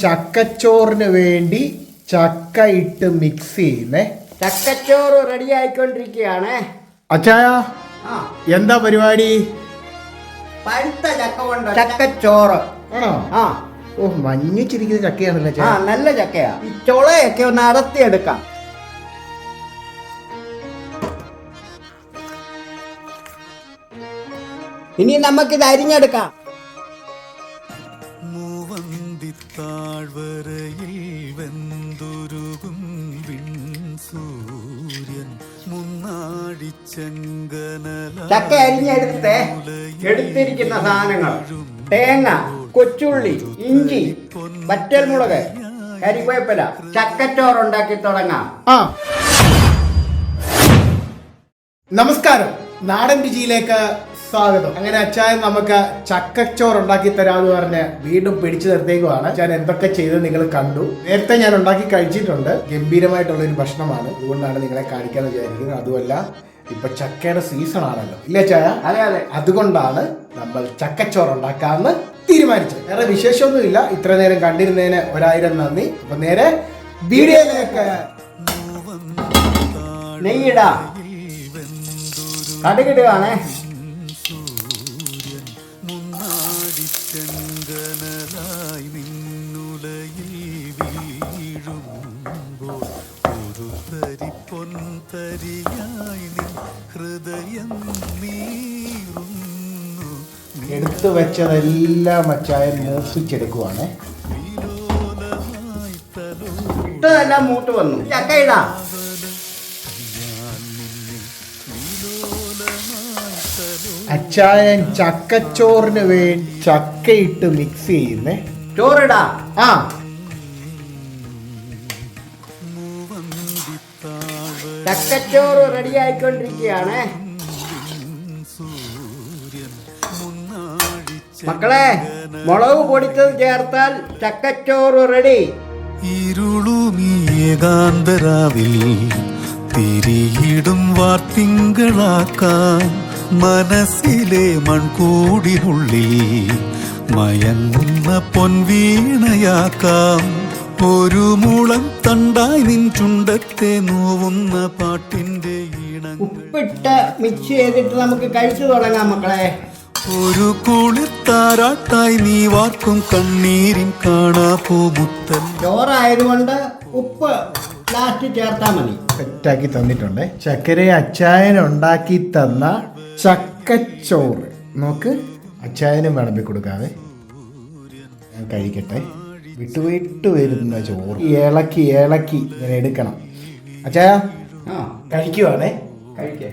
ചക്കച്ചോറിന് വേണ്ടി ചക്ക ഇട്ട് മിക്സ് ചെയ്യുന്നേ. ചക്കച്ചോറ് റെഡി ആയിക്കൊണ്ടിരിക്കുകയാണ്. അച്ചായ ആ. എന്താ പരിപാടി? പഴുത്ത ചക്ക കൊണ്ട്? ചക്കച്ചോറ്. ആണോ? ആ. ഓ മഞ്ഞിച്ചിരിക്കുന്ന ചക്കയാണല്ലോ ആ അച്ചായ നല്ല ചക്കയാ. ഈ ചുളയൊക്കെ ഒന്ന് എടുക്കാം ഇനി നമുക്കിത് അരിഞ്ഞെടുക്കാം. മൂവന്തിത്താഴ്വരയിൽ വെന്തുരുകും സൂര്യൻ മുന്നാടി ചക്ക അരിഞ്ഞെടുത്ത് എടുത്തിരിക്കുന്ന സാധനങ്ങൾ. തേങ്ങ കൊച്ചുള്ളി ഇഞ്ചി വറ്റൽമുളക് കരിവേപ്പില ചക്കച്ചോറ് ഉണ്ടാക്കി തുടങ്ങാം. നമസ്കാരം. നാടൻ രുചിയിലേക്ക് സ്വാഗതം. അങ്ങനെ അച്ചായൻ നമുക്ക് ചക്കച്ചോറ് ഉണ്ടാക്കി തരാന്ന് പറഞ്ഞ് വീണ്ടും പിടിച്ചു നിർത്തേക്കുവാണ് ഞാൻ എന്തൊക്കെ ചെയ്ത് നിങ്ങൾ കണ്ടു. നേരത്തെ ഞാൻ ഉണ്ടാക്കി കഴിച്ചിട്ടുണ്ട്. ഗംഭീരമായിട്ടുള്ള ഒരു ഭക്ഷണമാണ്. അതുകൊണ്ടാണ് നിങ്ങളെ കാണിക്കാൻ വിചാരിക്കുന്നത്. അതുമല്ല ഇപ്പൊ ചക്കയുടെ സീസൺ ആണല്ലോ. ഇല്ലേ ചായ അതെ അതെ. അതുകൊണ്ടാണ് നമ്മൾ ചക്കച്ചോറ് ഉണ്ടാക്കാമെന്ന് തീരുമാനിച്ചത്. വേറെ വിശേഷമൊന്നുമില്ല. ഇത്ര നേരം കണ്ടിരുന്നതിന് ഒരായിരം നന്ദി. അപ്പൊ നേരെ വീഡിയോയിലേക്ക്. നെയ്യിടാ കടുകിടുകയാണേ വീഴുമ്പോൾ ഒരു തരി പൊൻതരിയായി ഹൃദയം നീറുന്നു. എടുത്തു വെച്ചതെല്ലാം അച്ചായൻ മോഷിച്ചെടുക്കുവാണ് ഇട്ടതെല്ലാം മൂട്ട് വന്നു. ചക്ക ഇടാ. അച്ചായൻ ചക്കച്ചോറിന് വേണ്ടി ചക്കയിട്ട് മിക്സ് ചെയ്യുന്നേ. ചോറിടാ ആ. ചക്കച്ചോറ് റെഡി ആയിക്കൊണ്ടിരിക്കുകയാണ് മക്കളെ മുളക് പൊടിച്ചത് ചേർത്താൽ ചക്കച്ചോറ് റെഡി. ഇരുളുമീകാന്തരാവിൽ തിരിയിടും വാർത്തിങ്കളാക്കാൻ മനസ്സിലെ മൺകൂടിനുള്ളിൽ മയങ്ങുന്ന പൊൻവീണയാക്കാം. ഒരു മുളം തണ്ടായി നിൻ ചുണ്ടത്തെ നോവുന്ന പാട്ടിന്റെ ഈണങ്ങൾ. ഉപ്പിട്ട് മിക്സ് ചെയ്തിട്ട് നമുക്ക് കഴിച്ചു തുടങ്ങാം മക്കളെ. ഒരു കുളിത്താരാട്ടായി നീ വാർക്കും കണ്ണീരിൻ കാണാ പൂമുത്തൽ ചോറായതുകൊണ്ട് ഉപ്പ് ലാസ്റ്റ് ചേർത്താൽ മതി. സെറ്റാക്കി തന്നിട്ടുണ്ട്. ചക്കര അച്ചായൻ ഉണ്ടാക്കി തന്ന ചക്കച്ചോറ്. നോക്ക് അച്ചായനും വിളമ്പി കൊടുക്കാതെ ഞാൻ കഴിക്കട്ടെ. വിട്ടു വിട്ടു വരുന്ന ചോറ്. ഇളക്കി ഇളക്കി ഇങ്ങനെ എടുക്കണം. അച്ചായ ആ. കഴിക്കുവാണേ? കഴിക്കേ.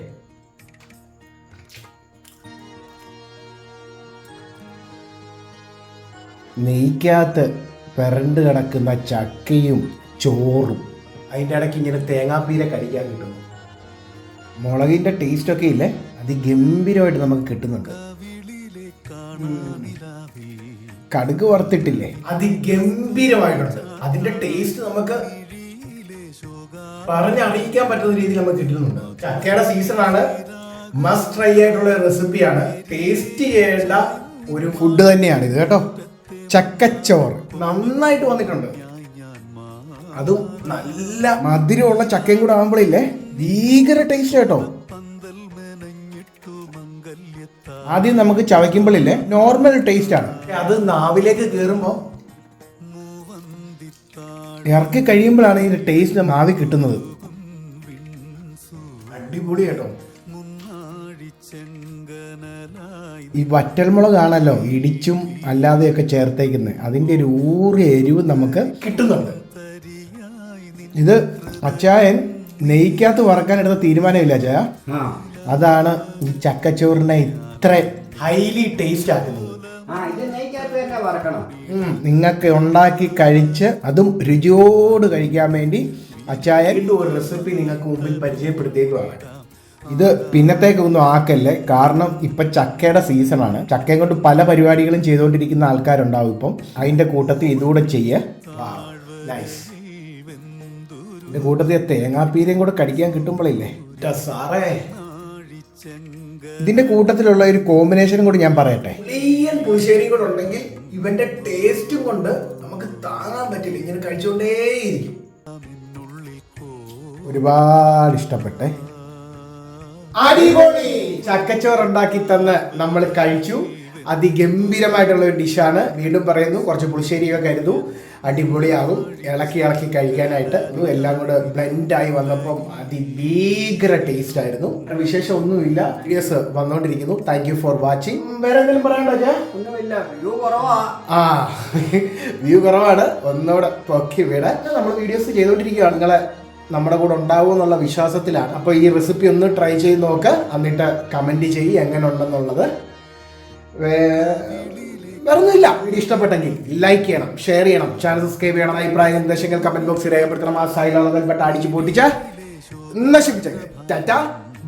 നെയ്ക്കകത്ത് പെരണ്ട് കിടക്കുന്ന ചക്കയും ചോറും. അതിന്റെ ഇടയ്ക്ക് ഇങ്ങനെ തേങ്ങാപ്പീര കഴിക്കാൻ കിട്ടുന്നു. മുളകിന്റെ ടേസ്റ്റൊക്കെ ഇല്ലേ? അതിഗംഭീരമായിട്ട് നമുക്ക് കിട്ടുന്നുണ്ട്. കടുക് വറുത്തിട്ടില്ലേ? അതിഗംഭീരമായിട്ടുണ്ട് അതിന്റെ ടേസ്റ്റ് നമുക്ക് പറഞ്ഞറിയിക്കാൻ പറ്റുന്ന രീതിയിൽ നമുക്ക് കിട്ടുന്നുണ്ട്. ചക്കയുടെ സീസൺ ആണ്. മസ്റ്റ് ട്രൈ ആയിട്ടുള്ള റെസിപ്പിയാണ് ടേസ്റ്റ് ചെയ്യേണ്ട ഒരു ഫുഡ് തന്നെയാണ് ഇത് കേട്ടോ. ചക്കച്ചോറ്. നന്നായിട്ട് വന്നിട്ടുണ്ട്. അതും നല്ല മധുരമുള്ള ചക്കയും കൂടെ ആകുമ്പോഴില്ലേ ഭീകര ടേസ്റ്റ് കേട്ടോ. ആദ്യം നമുക്ക് ചവയ്ക്കുമ്പോഴില്ലേ നോർമൽ ടേസ്റ്റ് ആണ്. അത് നാവിലേക്ക് കയറുമ്പോൾ ഇറക്കി കഴിയുമ്പോഴാണ് ഇതിന്റെ ടേസ്റ്റ് നാവിൽ കിട്ടുന്നത്. അടിപൊളി കേട്ടോ. ഈ വറ്റൽമുളകാണല്ലോ ഇടിച്ചും അല്ലാതെയൊക്കെ ചേർത്തേക്കുന്നത്. അതിന്റെ ഒരു ഊറിയ എരിവ് നമുക്ക് കിട്ടുന്നുണ്ട്. ഇത് അച്ചായൻ നെയ്ക്കകത്ത് വറക്കാൻ എടുത്ത തീരുമാനമില്ല അച്ചായ. ആ. അതാണ് ഈ ചക്കച്ചോറിനെ ഇത്ര ഹൈലി ടേസ്റ്റ് ആക്കുന്നത്. നിങ്ങൾക്ക് ഉണ്ടാക്കി കഴിച്ച് അതും രുചിയോട് കഴിക്കാൻ വേണ്ടി അച്ചായ ഒരു റെസിപ്പി നിങ്ങൾക്ക് മുമ്പിൽ പരിചയപ്പെടുത്തിയേക്കുവാണ്. ഇത് പിന്നത്തേക്കൊന്നും ആക്കല്ലേ? കാരണം ഇപ്പൊ ചക്കയുടെ സീസണാണ് ചക്കയും കൊണ്ട് പല പരിപാടികളും ചെയ്തുകൊണ്ടിരിക്കുന്ന ആൾക്കാരുണ്ടാവും ഇപ്പം. അതിന്റെ കൂട്ടത്തിൽ ഇതുകൂടെ ചെയ്യേ. നൈസ് കൂട്ടത്തിൽ തേങ്ങാപ്പീരയും കൂടെ കടിക്കാൻ കിട്ടുമ്പോഴില്ലേ സാറേ ഇതിന്റെ കൂട്ടത്തിലുള്ള ഒരു കോമ്പിനേഷനും കൂടി ഞാൻ പറയട്ടെ. പുളിയൻ പുളിശ്ശേരി കൂടെ ഉണ്ടെങ്കിൽ ഇവന്റെ ടേസ്റ്റും കൊണ്ട് നമുക്ക് താങ്ങാൻ പറ്റില്ല. ഇങ്ങനെ കഴിച്ചുകൊണ്ടേയിരിക്കും. ഒരുപാട് ഇഷ്ടപ്പെട്ടെ. അടിപൊളി ചക്കച്ചോറ് ഉണ്ടാക്കി തന്ന് നമ്മൾ കഴിച്ചു. അതിഗംഭീരമായിട്ടുള്ള ഒരു ഡിഷാണ്. വീണ്ടും പറയുന്നു കുറച്ച് പുളിശ്ശേരിയൊക്കെ കരുതു അടിപൊളിയാകും. ഇളക്കി ഇളക്കി കഴിക്കാനായിട്ട്. എല്ലാം കൂടെ ബ്ലെൻഡായി വന്നപ്പം അതിഭീകര ടേസ്റ്റ് ആയിരുന്നു. വിശേഷം ഒന്നുമില്ല വീഡിയോസ് വന്നുകൊണ്ടിരിക്കുന്നു താങ്ക് യു ഫോർ വാച്ചിങ് വേറെ എന്തെങ്കിലും പറയാനുണ്ടോ ആ വ്യൂ കുറവാണ്. ഒന്നുകൂടെ പൊക്കി വിടാൻ നമ്മൾ വീഡിയോസ് ചെയ്തുകൊണ്ടിരിക്കുകയാണ് നിങ്ങളെ നമ്മുടെ കൂടെ ഉണ്ടാവും എന്നുള്ള വിശ്വാസത്തിലാണ്. അപ്പോൾ ഈ റെസിപ്പി ഒന്ന് ട്രൈ ചെയ്ത് നോക്ക്. എന്നിട്ട് കമന്റ് ചെയ്യ് എങ്ങനെ ഉണ്ടെന്നുള്ളത് വേറൊന്നുമില്ല. വീഡിയോ ഇഷ്ടപ്പെട്ടെങ്കിൽ ലൈക്ക് ചെയ്യണം ഷെയർ ചെയ്യണം. ചാനൽ സബ്സ്ക്രൈബ് ചെയ്യണം. അഭിപ്രായ നിർദ്ദേശങ്ങൾ കമന്റ് ബോക്സിൽ രേഖപ്പെടുത്തണം. ആ സൈലുള്ള പെട്ട അടിച്ചു പൊട്ടിച്ച നശിപ്പിച്ച ടാറ്റ.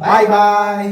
Bye bye